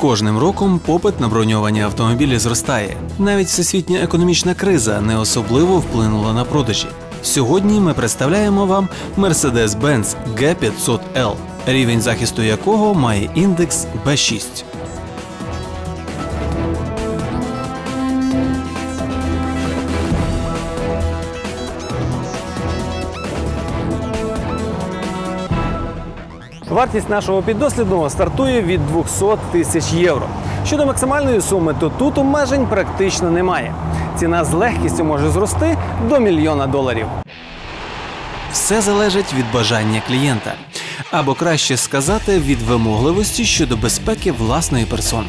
кожним роком попит на броньовані автомобілі зростає. Навіть всесвітня економічна криза не особливо вплинула на продажі. Сьогодні ми представляємо вам Mercedes-Benz G500L, рівень захисту якого має індекс B6. Вартість нашого піддослідного стартує від 200 тисяч євро. Щодо максимальної суми, то тут обмежень практично немає. Ціна з легкістю може зрости до мільйона доларів. Все залежить від бажання клієнта, або краще сказати, від вимогливості щодо безпеки власної персони.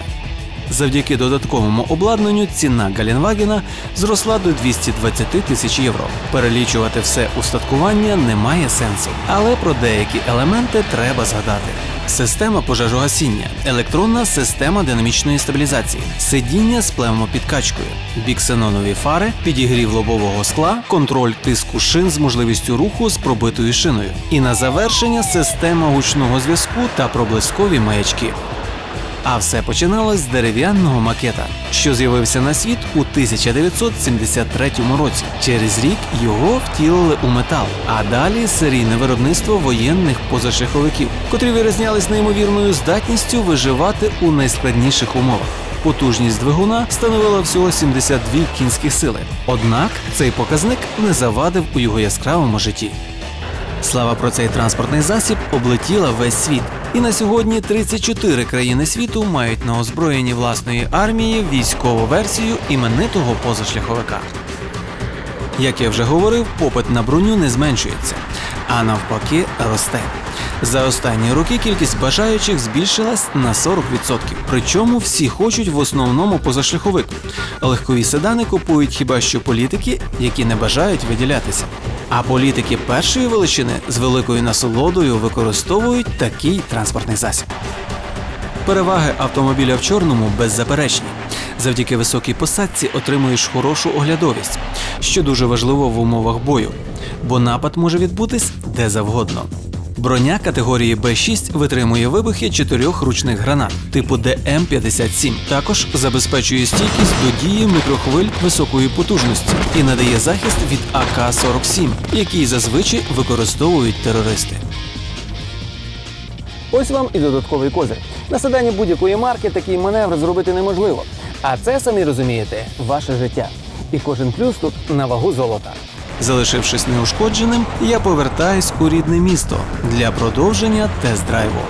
Завдяки додатковому обладнанню ціна Галінвагена зросла до 220 тисяч євро. Перелічувати все устаткування немає сенсу, але про деякі елементи треба згадати. Система пожежогасіння, електронна система динамічної стабілізації, сидіння з плевмопідкачкою, біксенонові фари, підігрів лобового скла, контроль тиску шин з можливістю руху з пробитою шиною. І на завершення система гучного зв'язку та проблискові маячки. А все починалось з дерев'яного макета, що з'явився на світ у 1973 році. Через рік його втілили у метал, а далі серійне виробництво воєнних позашляховиків, котрі вирізнялись неймовірною здатністю виживати у найскладніших умовах. Потужність двигуна становила всього 72 кінські сили. Однак цей показник не завадив у його яскравому житті. Слава про цей транспортний засіб облетіла весь світ. І на сьогодні 34 країни світу мають на озброєнні власної армії військову версію іменитого позашляховика. Як я вже говорив, попит на броню не зменшується, а навпаки росте. За останні роки кількість бажаючих збільшилась на 40%. Причому всі хочуть в основному позашляховик. Легкові седани купують хіба що політики, які не бажають виділятися. А політики першої величини з великою насолодою використовують такий транспортний засіб. Переваги автомобіля в чорному беззаперечні. Завдяки високій посадці отримуєш хорошу оглядовість, що дуже важливо в умовах бою, бо напад може відбутись де завгодно. Броня категорії Б6 витримує вибухи чотирьох ручних гранат типу ДМ-57. Також забезпечує стійкість до дії мікрохвиль високої потужності і надає захист від АК-47, який зазвичай використовують терористи. Ось вам і додатковий козир. На седані будь-якої марки такий маневр зробити неможливо. А це самі розумієте, ваше життя. І кожен плюс тут на вагу золота. Залишившись неушкодженим, я повертаюсь у рідне місто для продовження тест-драйву.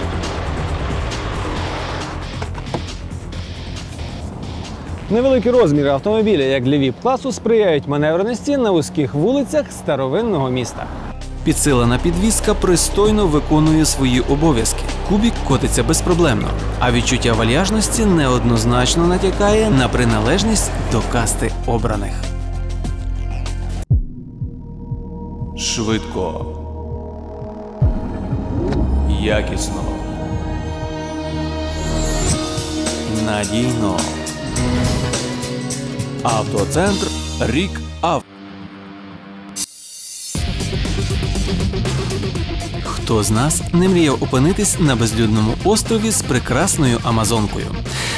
Невеликі розміри автомобіля, як для віп-класу, сприяють маневреності на вузьких вулицях старовинного міста. Підсилена підвізка пристойно виконує свої обов'язки. Кубік котиться безпроблемно, а відчуття вальяжності неоднозначно натякає на приналежність до касти обраних. Швидко. Якісно. Надійно. Автоцентр Рік Авто. Хто з нас не мріяв опинитись на безлюдному острові з прекрасною Амазонкою?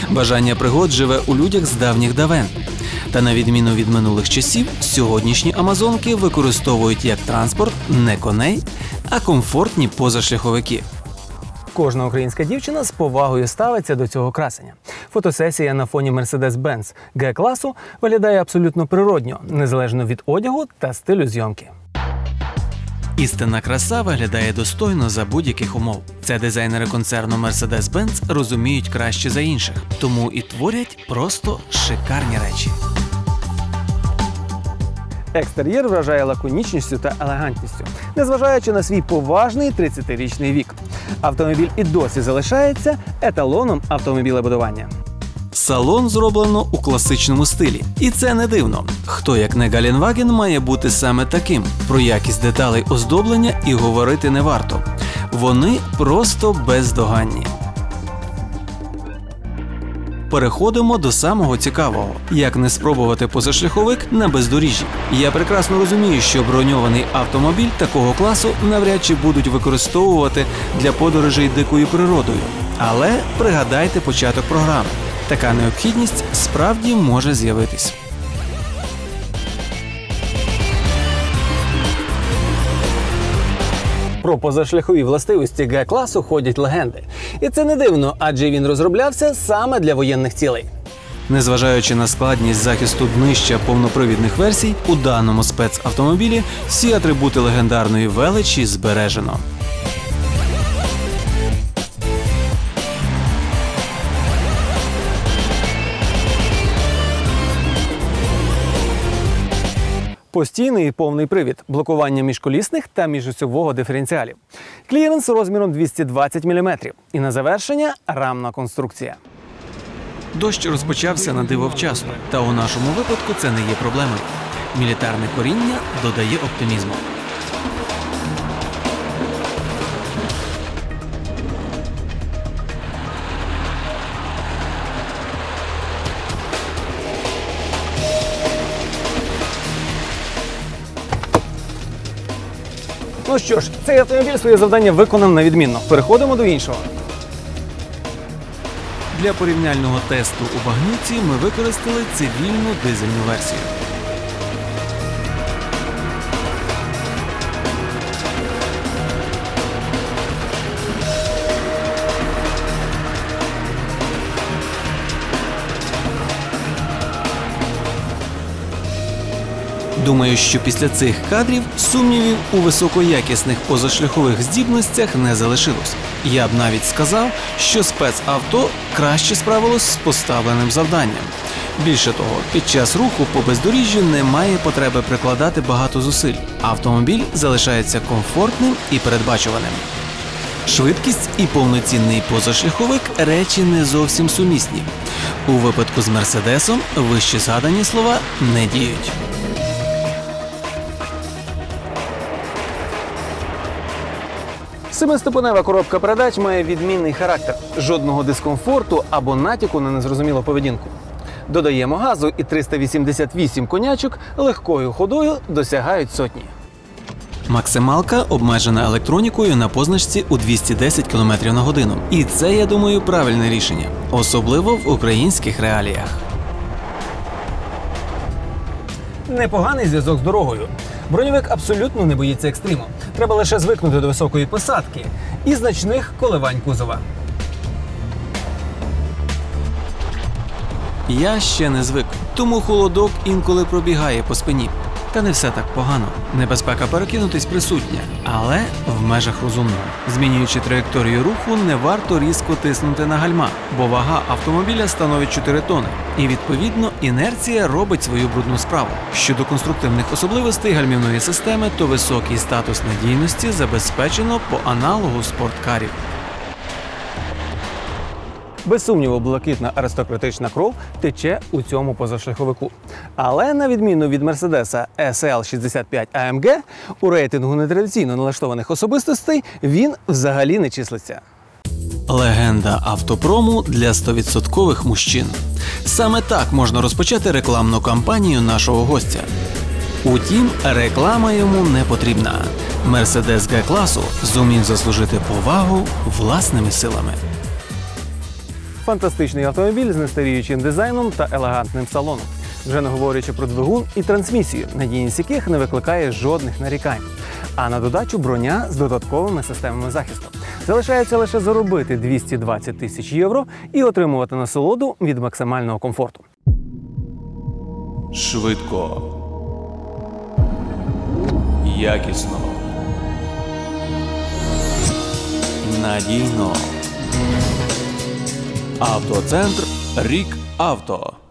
Бажання пригод живе у людях з давніх давен. Та на відміну від минулих часів, сьогоднішні Амазонки використовують як транспорт не коней, а комфортні позашляховики. Кожна українська дівчина з повагою ставиться до цього красення. Фотосесія на фоні Mercedes-Benz G-класу виглядає абсолютно природньо, незалежно від одягу та стилю зйомки. Істинна краса виглядає достойно за будь-яких умов. Це дизайнери концерну Mercedes-Benz розуміють краще за інших, тому і творять просто шикарні речі. Екстер'єр вражає лаконічністю та елегантністю, незважаючи на свій поважний 30-річний вік. Автомобіль і досі залишається еталоном автомобілебудування. Салон зроблено у класичному стилі, і це не дивно. Хто як не Галінваген має бути саме таким. Про якість деталей оздоблення і говорити не варто. Вони просто бездоганні. Переходимо до самого цікавого: як не спробувати позашляховик на бездоріжжі. Я прекрасно розумію, що броньований автомобіль такого класу навряд чи будуть використовувати для подорожей дикою природою. Але пригадайте початок програми. Така необхідність справді може з'явитись. Про позашляхові властивості Г-класу ходять легенди. І це не дивно, адже він розроблявся саме для воєнних цілей. Незважаючи на складність захисту днища повнопривідних версій, у даному спецавтомобілі всі атрибути легендарної величі збережено. Постійний і повний привід, блокування міжколісних та міжосьового диференціалів. Кліренс розміром 220 мм. І на завершення рамна конструкція. Дощ розпочався на диво вчасно, та у нашому випадку це не є проблемою. Мілітарне коріння додає оптимізму. Ну що ж, цей автомобіль своє завдання виконав на відмінно. Переходимо до іншого. Для порівняльного тесту у багнюці ми використали цивільну дизельну версію. Думаю, що після цих кадрів сумнівів у високоякісних позашляхових здібностях не залишилось. Я б навіть сказав, що спецавто краще справилось з поставленим завданням. Більше того, під час руху по бездоріжжю немає потреби прикладати багато зусиль. Автомобіль залишається комфортним і передбачуваним. Швидкість і повноцінний позашляховик речі не зовсім сумісні. У випадку з Мерседесом вище згадані слова не діють. Семиступенева коробка передач має відмінний характер, жодного дискомфорту або натяку на незрозумілу поведінку. Додаємо газу, і 388 конячок легкою ходою досягають сотні. Максималка обмежена електронікою на позначці у 210 км на годину. І це, я думаю, правильне рішення, особливо в українських реаліях. Непоганий зв'язок з дорогою. Броньовик абсолютно не боїться екстриму. Треба лише звикнути до високої посадки і значних коливань кузова. Я ще не звик, тому холодок інколи пробігає по спині. Та не все так погано. Небезпека перекинутись присутня, але в межах розумного. Змінюючи траєкторію руху, не варто різко тиснути на гальма, бо вага автомобіля становить 4 тони, і відповідно інерція робить свою брудну справу. Щодо конструктивних особливостей гальмівної системи, то високий статус надійності забезпечено по аналогу спорткарів. Без сумніву, блакитна аристократична кров тече у цьому позашляховику. Але на відміну від Мерседеса SL65 AMG, у рейтингу нетрадиційно налаштованих особистостей він взагалі не числиться. Легенда автопрому для 100% мужчин. Саме так можна розпочати рекламну кампанію нашого гостя. Утім, реклама йому не потрібна. Мерседес Г класу зумів заслужити повагу власними силами. Фантастичний автомобіль з нестаріючим дизайном та елегантним салоном. Вже не говорячи про двигун і трансмісію, надійність яких не викликає жодних нарікань. А на додачу броня з додатковими системами захисту. Залишається лише заробити 220 тисяч євро і отримувати насолоду від максимального комфорту. Швидко. Якісно. Надійно. Автоцентр Рік Авто.